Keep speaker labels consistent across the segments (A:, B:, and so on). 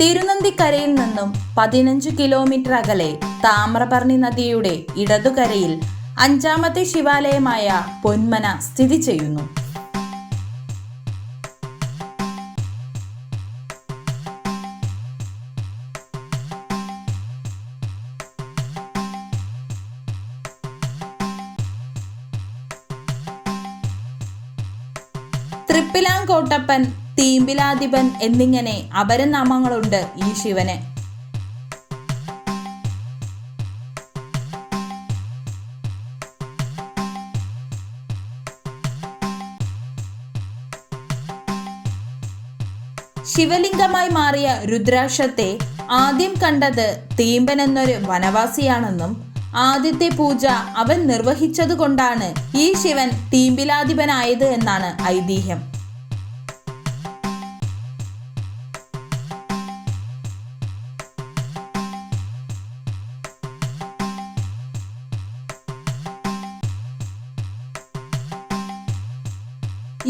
A: തിരുനന്തിക്കരയിൽ നിന്നും പതിനഞ്ച് കിലോമീറ്റർ അകലെ താമ്രപർണി നദിയുടെ ഇടതുകരയിൽ അഞ്ചാമത്തെ ശിവാലയമായ പൊന്മന സ്ഥിതി ചെയ്യുന്നു. തൃപ്പിലാങ്കോട്ടപ്പൻ തീമ്പിലാധിപൻ എന്നിങ്ങനെ അപരനാമങ്ങളുണ്ട് ഈ ശിവന്. ശിവലിംഗമായി മാറിയ രുദ്രാക്ഷത്തെ ആദ്യം കണ്ടത് തീമ്പൻ എന്നൊരു വനവാസിയാണെന്നും ആദ്യത്തെ പൂജ അവൻ നിർവഹിച്ചതുകൊണ്ടാണ് ഈ ശിവൻ തീമ്പിലാധിപനായത് എന്നാണ് ഐതിഹ്യം.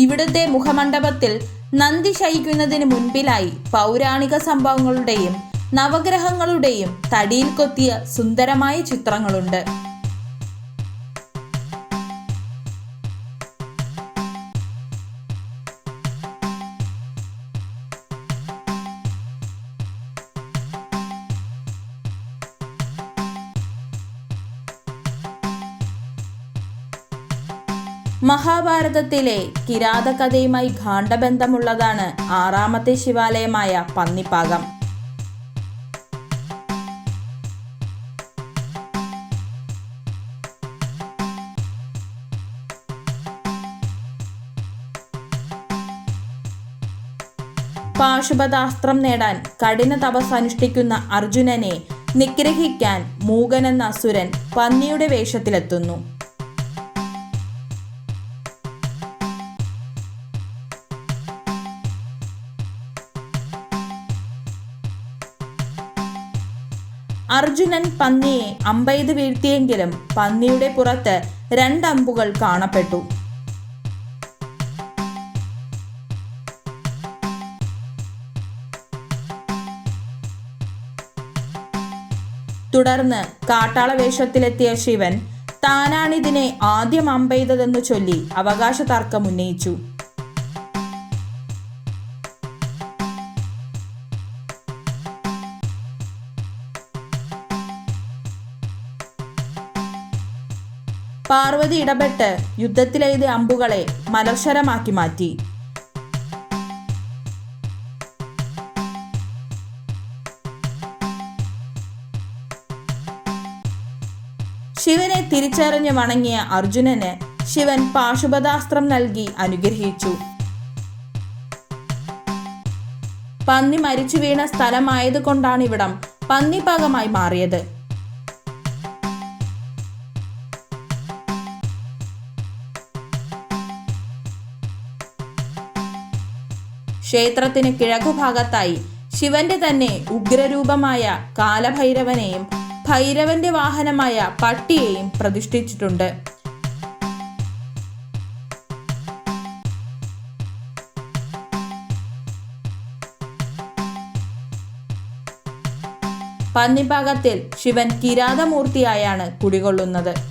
A: ഇവിടുത്തെ മുഖമണ്ഡപത്തിൽ നന്ദി ശയിക്കുന്നതിന് മുൻപിലായി പൗരാണിക സംഭവങ്ങളുടെയും നവഗ്രഹങ്ങളുടെയും തടിയിൽ കൊത്തിയ സുന്ദരമായ ചിത്രങ്ങളുണ്ട്. മഹാഭാരതത്തിലെ കിരാതകഥയുമായി ഗാഠബന്ധമുള്ളതാണ് ആറാമത്തെ ശിവാലയമായ പന്നിപ്പാകം. പാശുപതാസ്ത്രം നേടാൻ കഠിന തപസ് അനുഷ്ഠിക്കുന്ന അർജുനനെ നിഗ്രഹിക്കാൻ മൂകനെന്ന അസുരൻ പന്നിയുടെ വേഷത്തിലെത്തുന്നു. അർജുനൻ പന്നിയെ അമ്പെയ്ത് വീഴ്ത്തിയെങ്കിലും പന്നിയുടെ പുറത്ത് രണ്ടമ്പുകൾ കാണപ്പെട്ടു. തുടർന്ന് കാട്ടാള വേഷത്തിലെത്തിയ ശിവൻ താനാണിതിനെ ആദ്യം അമ്പെയ്തതെന്ന് ചൊല്ലി അവകാശ തർക്കം ഉന്നയിച്ചു. പാർവതി ഇടപെട്ട് യുദ്ധത്തിലെയ്ത അമ്പുകളെ മലർശരമാക്കി മാറ്റി. ശിവനെ തിരിച്ചറിഞ്ഞ് വണങ്ങിയ അർജുനന് ശിവൻ പാശുപതാസ്ത്രം നൽകി അനുഗ്രഹിച്ചു. പന്നി മരിച്ചു വീണ സ്ഥലമായതുകൊണ്ടാണ് ഇവിടം പന്നിഭാഗമായി മാറിയത്. ക്ഷേത്രത്തിന് കിഴക്കുഭാഗത്തായി ശിവന്റെ തന്നെ ഉഗ്രരൂപമായ കാലഭൈരവനെയും ഭൈരവന്റെ വാഹനമായ പട്ടിയെയും പ്രതിഷ്ഠിച്ചിട്ടുണ്ട്. പന്നിഭാഗത്തിൽ ശിവൻ കിരാതമൂർത്തിയായാണ് കുടികൊള്ളുന്നത്.